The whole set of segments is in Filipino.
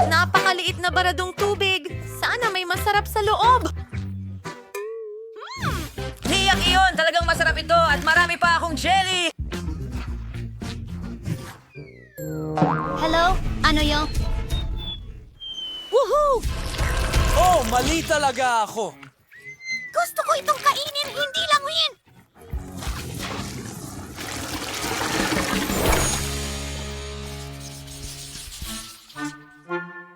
Napakaliit na baradong tubig. Sana may masarap sa loob. Hiyang iyon! Talagang masarap ito at marami pa akong jelly! Hello? Ano yung? Woohoo! Oh, mali talaga ako. Gusto ko itong kainin, hindi languyin!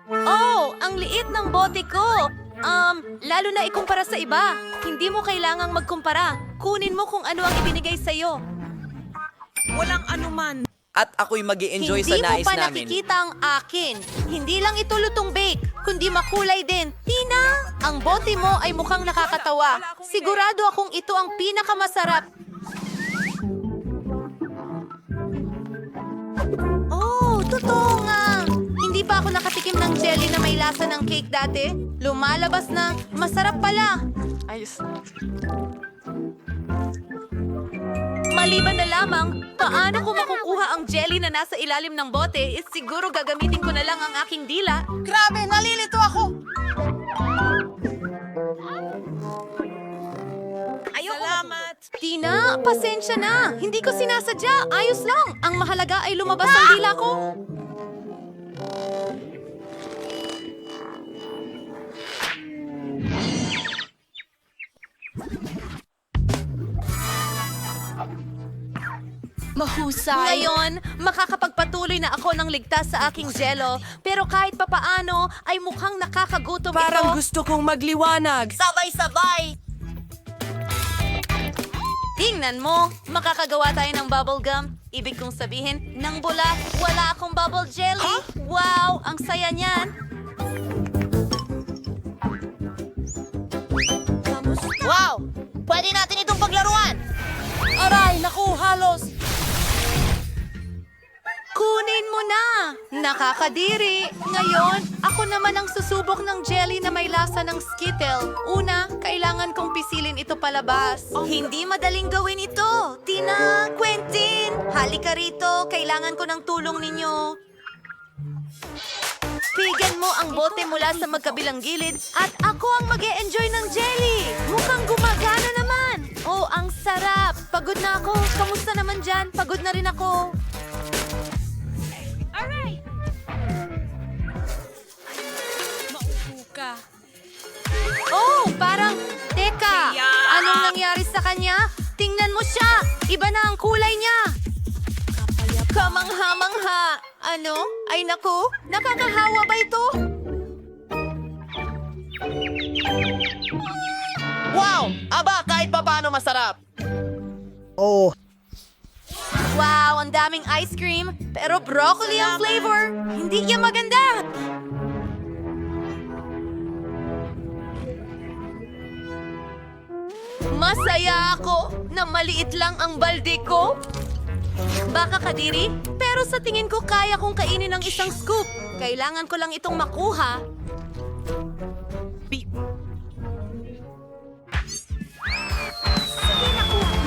Oh, ang liit ng bote ko! Um, lalo na ikumpara sa iba. Hindi mo kailangang magkumpara. Kunin mo kung ano ang ibinigay sa'yo. Walang anuman. At ako'y mag enjoy Hindi sa nais mo pa namin. nakikita ang akin. Hindi lang ito lutong bake, kundi makulay din. Tina, ang bote mo ay mukhang nakakatawa. Sigurado akong ito ang pinakamasarap. Lasa ng cake dati. Lumalabas na, masarap pala. Ayos. Maliban na lamang, paano ko makukuha ang jelly na nasa ilalim ng bote is siguro gagamitin ko na lang ang aking dila. Grabe, nalilito ako! Ayoko Salamat! Tina, pasensya na. Hindi ko sinasadya. Ayos lang. Ang mahalaga ay lumabas ang dila ko. Mahusay! Ngayon, makakapagpatuloy na ako ng ligtas sa aking jello. Pero kahit papaano, ay mukhang nakakagutom Parang ito. gusto kong magliwanag. Sabay-sabay! Tingnan mo, makakagawa tayo ng bubble gum. Ibig kong sabihin, nang bula, wala akong bubble jelly. Wow, ang saya niyan. Wow! Pwede natin itong paglaruan! Aray, naku, halos. Mo na! Nakakadiri! Ngayon, ako naman ang susubok ng jelly na may lasa ng Skittle. Una, kailangan kong pisilin ito palabas. Hindi madaling gawin ito! Tina! Quentin! Halika rito! Kailangan ko ng tulong ninyo. Pigan mo ang bote mula sa magkabilang gilid at ako ang mag enjoy ng jelly! Mukhang gumagana naman! Oh, ang sarap! Pagod na ako. Kamusta naman dyan? Pagod na rin ako. Oh, parang... Teka, anong nangyari sa kanya? Tingnan mo siya! Iba na ang kulay niya! Kamangha-mangha! Ano? Ay naku, nakakahawa ba ito? Wow! Aba, kahit pa paano masarap! Wow, ang daming ice cream. Pero broccoli ang flavor. Hindi niya maganda. Masaya ako na maliit lang ang balde ko. Baka kadiri, pero sa tingin ko kaya kong kainin ng isang scoop. Kailangan ko lang itong makuha.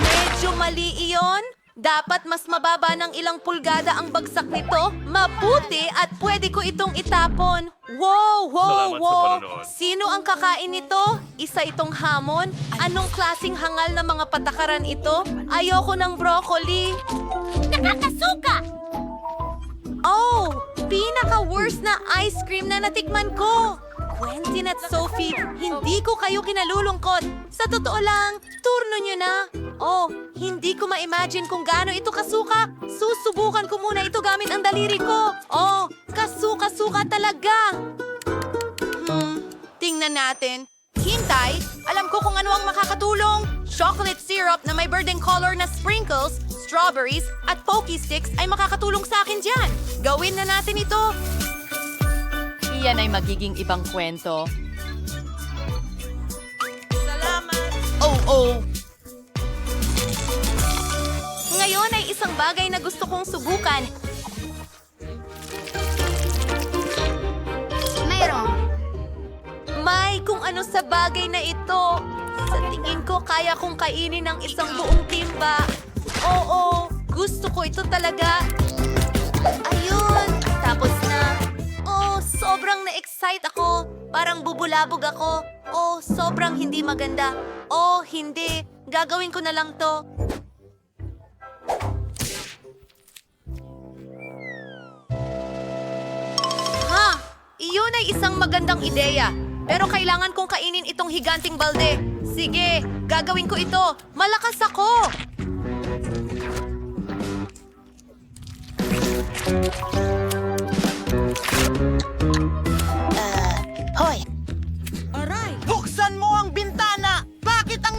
Medyo mali iyon. Dapat mas mababa ng ilang pulgada ang bagsak nito. Mabuti at pwede ko itong itapon. Wow, wow, Salamat wow. Sino ang kakain nito? Isa itong hamon? Anong klasing hangal na mga patakaran ito? Ayoko ng broccoli. Nakakasuka! Oh, pinaka-worst na ice cream na natikman ko. Quentin at Sophie, hindi ko kayo kinalulungkot. Sa totoo lang, turno nyo na. Oh, hindi ko ma-imagine kung gaano ito kasuka. Susubukan ko muna ito gamit ang daliri ko. Oh, kasuka-suka talaga. Hmm, tingnan natin. Hintay, alam ko kung ano ang makakatulong. Chocolate syrup na may birding color na sprinkles, strawberries, at pokey sticks ay makakatulong sa akin dyan. Gawin na natin ito. Iyan ay magiging ibang kwento. Oh, oh! Ngayon ay isang bagay na gusto kong subukan. Mayroong. May kung ano sa bagay na ito. Sa tingin ko, kaya kong kainin ng isang buong timba. Oo, gusto ko ito talaga. Ayun, tapos na. Sobrang na-excite ako. Parang bubulabog ako. Oh, sobrang hindi maganda. Oh, hindi. Gagawin ko na lang to. Ha! Iyon ay isang magandang ideya. Pero kailangan kong kainin itong higanting balde. Sige, gagawin ko ito. Malakas ako! Buksan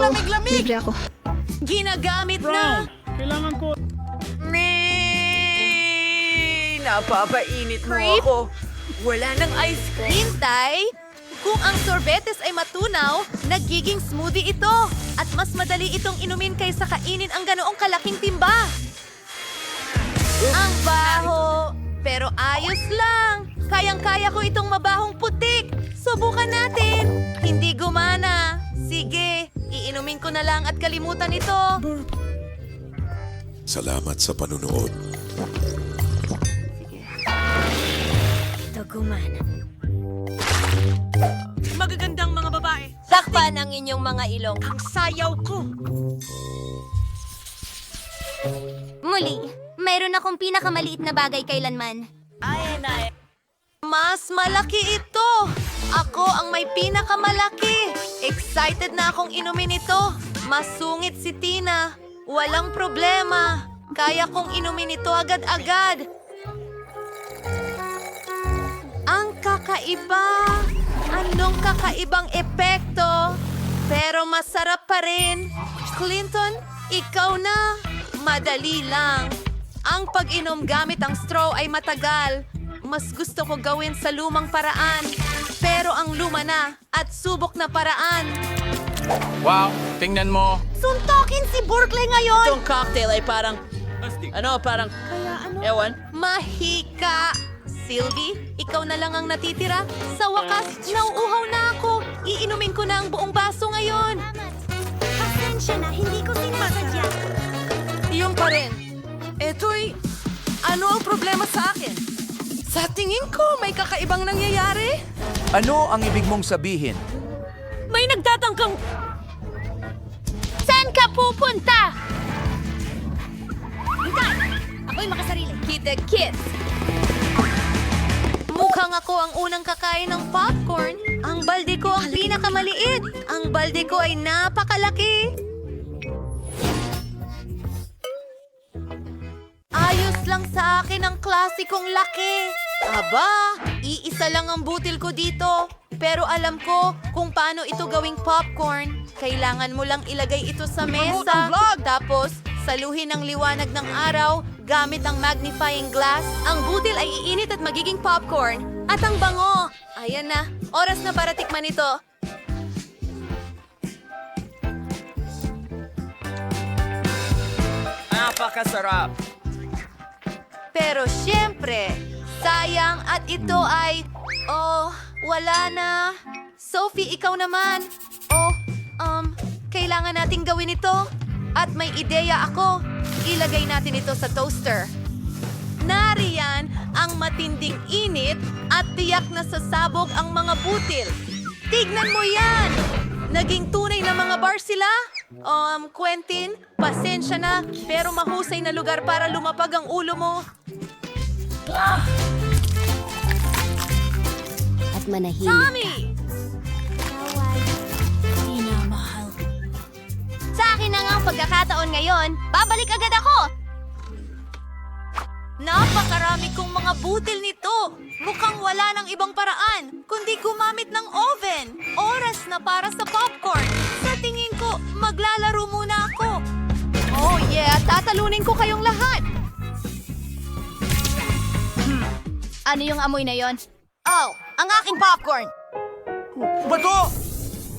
Bakit ang lamig-lamig? Ginagamit na! Kailangan ko... May... Napapainit mo Creep? ako. Wala ng ice cream. Hintay! Kung ang sorbetes ay matunaw, nagiging smoothie ito. At mas madali itong inumin kaysa kainin ang ganoong kalaking timba. Ang baho! Pero ayos lang. Kayang-kaya ko itong mabahong putik. Subukan natin. Hindi gumana. Sige, iinumin ko na lang at kalimutan ito. Salamat sa panunood. Magagandang mga babae. Takpan ang inyong mga ilong. Ang sayaw ko. Muli, mayroon akong pinakamaliit na bagay kailanman. Mas malaki ito! Ako ang may pinakamalaki! Excited na akong inumin ito! Masungit si Tina! Walang problema! Kaya kong inumin ito agad-agad! Ang kakaiba! Anong kakaibang epekto? Pero masarap pa rin! Clinton, ikaw na! Madali lang! Ang pag-inom gamit ang straw ay matagal. Mas gusto ko gawin sa lumang paraan. Pero ang luma na at subok na paraan. Wow, tingnan mo. Suntokin si Burkley ngayon! Itong cocktail ay parang... Ano, parang... Ewan. Mahika! Sylvie, ikaw na lang ang natitira. Sa wakas, nauuhaw na ako. Iinumin ko na ang buong baso ngayon. Pasensya na, hindi ko sinasadya. Iyon pa rin. Eto'y... Ano ang problema sa akin? Sa tingin ko, may kakaibang nangyayari. Ano ang ibig mong sabihin? May nagtatangkang... Saan ka pupunta? Hintay! Ako'y makasarili. Kita Kids. Mukhang ako ang unang kakain ng popcorn. Ang balde ko ang pinakamaliit. Ang balde ko ay napakalaki. Lang sa akin ang klasikong laki. Aba, iisa lang ang butil ko dito. Pero alam ko kung paano ito gawing popcorn. Kailangan mo lang ilagay ito sa mesa. Tapos, saluhin ang liwanag ng araw gamit ang magnifying glass. Ang butil ay iinit at magiging popcorn. At ang bango. Ayan na, oras na para tikman ito. Napakasarap. Pero syempre, sayang at ito ay... Oh, wala na. Sophie, ikaw naman. Oh, um, kailangan nating gawin ito. At may ideya ako. Ilagay natin ito sa toaster. Nariyan ang matinding init at tiyak na sasabog ang mga butil. Tignan mo yan! Naging tunay na mga bar sila? Um, Quentin, pasensya na, pero mahusay na lugar para lumapag ang ulo mo. At manahimik Tommy! Sa akin na nga ang pagkakataon ngayon, babalik agad ako! Napakarami kong mga butil nito. Mukhang wala ng ibang paraan, kundi gumamit ng oven. Oras na para sa popcorn. Sa tingin maglalaro muna ako. Oh yeah, tatalunin ko kayong lahat. Ano yung amoy na yon? Oh, ang aking popcorn! Bato!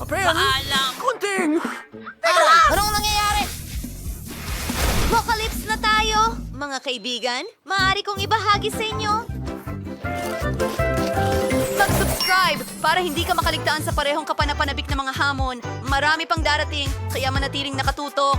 Paalam! Kunting! Ah, anong nangyayari? Apocalypse na tayo! Mga kaibigan, maaari kong ibahagi sa inyo. Para hindi ka makaligtaan sa parehong kapanapanabik na mga hamon. Marami pang darating, kaya manatiling nakatutok.